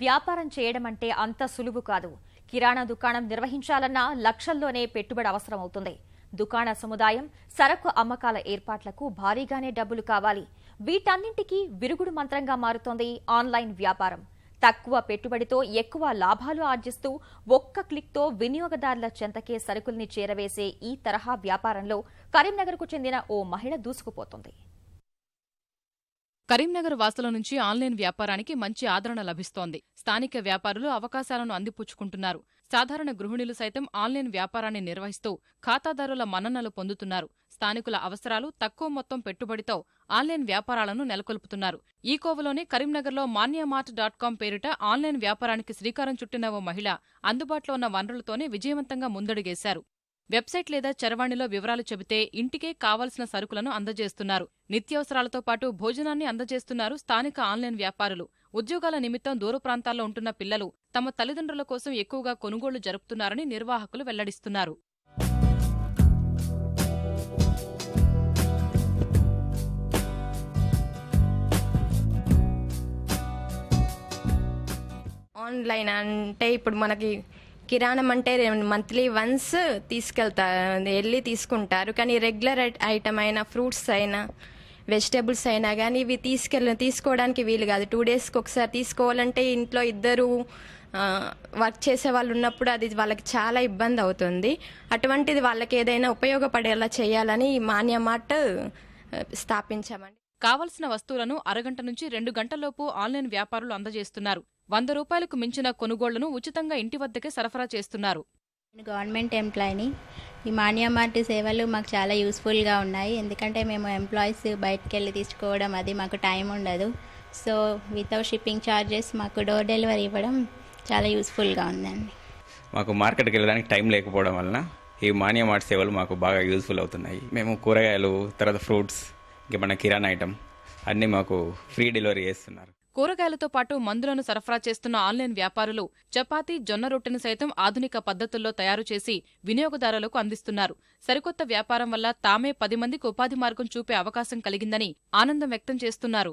వ్యాపారం చేయడం అంటే అంత సులువు కాదు. కిరాణా దుకాణం నిర్వహించాలన్నా లక్షల్లోనే పెట్టుబడి అవసరమవుతుంది. దుకాణ సముదాయం సరకు అమ్మకాల ఏర్పాట్లకు భారీగానే డబ్బులు కావాలి. వీటన్నింటికీ విరుగుడు మంత్రంగా మారుతోంది ఆన్లైన్ వ్యాపారం. తక్కువ పెట్టుబడితో ఎక్కువ లాభాలు ఆర్జిస్తూ ఒక్క క్లిక్తో వినియోగదారుల చెంతకే సరుకుల్ని చేరవేసే ఈ తరహా వ్యాపారంలో కరీంనగర్కు చెందిన ఓ మహిళ దూసుకుపోతుంది. కరీంనగర్ వాసుల నుంచి ఆన్లైన్ వ్యాపారానికి మంచి ఆదరణ లభిస్తోంది. స్థానిక వ్యాపారులు అవకాశాలను అందిపుచ్చుకుంటున్నారు. సాధారణ గృహిణులు సైతం ఆన్లైన్ వ్యాపారాన్ని నిర్వహిస్తూ ఖాతాదారుల మన్ననలు పొందుతున్నారు. స్థానికుల అవసరాలు తక్కువ మొత్తం పెట్టుబడితో ఆన్లైన్ వ్యాపారాలను నెలకొల్పుతున్నారు. ఈ కోవలోనే కరీంనగర్లో మాన్యమార్ట్ డాట్ కాం పేరిట ఆన్లైన్ వ్యాపారానికి శ్రీకారం చుట్టిన ఓ మహిళ అందుబాటులో ఉన్న వనరులతోనే విజయవంతంగా ముందడుగేశారు. వెబ్సైట్ లేదా చరవాణిలో వివరాలు చెబితే ఇంటికే కావలసిన సరుకులను అందజేస్తున్నారు. నిత్యావసరాలతో పాటు భోజనాన్ని అందజేస్తున్నారు స్థానిక ఆన్లైన్ వ్యాపారులు. ఉద్యోగాల నిమిత్తం దూర ప్రాంతాల్లో ఉంటున్న పిల్లలు తమ తల్లిదండ్రుల కోసం ఎక్కువగా కొనుగోళ్ళు జరుపుతున్నారని నిర్వాహకులు వెల్లడిస్తున్నారు. ఆన్లైన్ అంటే ఇప్పుడు మనకి కిరాణం అంటే మంత్లీ వన్స్ తీసుకెళ్తా వెళ్ళి తీసుకుంటారు. కానీ రెగ్యులర్ ఐటమ్ అయినా ఫ్రూట్స్ అయినా వెజిటేబుల్స్ అయినా కానీ ఇవి తీసుకెళ్ళ తీసుకోవడానికి వీలు కాదు. టూ డేస్కి ఒకసారి తీసుకోవాలంటే ఇంట్లో ఇద్దరు వర్క్ చేసే వాళ్ళు ఉన్నప్పుడు అది వాళ్ళకి చాలా ఇబ్బంది అవుతుంది. అటువంటిది వాళ్ళకి ఏదైనా ఉపయోగపడేలా చేయాలని మాన్య మార్ట్ స్థాపించామండి. కావలసిన వస్తువులను అరగంట నుంచి రెండు గంటల్లోపు ఆన్లైన్ వ్యాపారులు అందజేస్తున్నారు. వంద రూపాయలకు మించిన కొనుగోళ్ళను ఉచితంగా ఇంటి వద్దకే సరఫరా చేస్తున్నారు. నేను గవర్నమెంట్ ఎంప్లాయీని. ఈ మాన్యామార్ట్ సేవలు మాకు చాలా యూస్ఫుల్గా ఉన్నాయి. ఎందుకంటే మేము ఎంప్లాయీస్ బయటకు వెళ్ళి తీసుకోవడం అది మాకు టైం ఉండదు. సో వితౌట్ షిప్పింగ్ ఛార్జెస్ మాకు డోర్ డెలివరీ ఇవ్వడం చాలా యూస్ఫుల్గా ఉందండి. మాకు మార్కెట్కి వెళ్ళడానికి టైం లేకపోవడం వలన ఈ మాన్య మార్ట్ సేవలు మాకు బాగా యూజ్ఫుల్ అవుతున్నాయి. మేము కూరగాయలు తర్వాత ఫ్రూట్స్ ఇంకేమన్నా కిరాణా ఐటమ్ అన్నీ మాకు ఫ్రీ డెలివరీ చేస్తున్నారు. కూరగాయలతో పాటు మందులను సరఫరా చేస్తున్న ఆన్లైన్ వ్యాపారులు చపాతీ జొన్న రొట్టెను సైతం ఆధునిక పద్ధతుల్లో తయారు చేసి వినియోగదారులకు అందిస్తున్నారు. సరికొత్త వ్యాపారం వల్ల తామే పది మందికి ఉపాధి మార్గం చూపే అవకాశం కలిగిందని ఆనందం వ్యక్తం చేస్తున్నారు.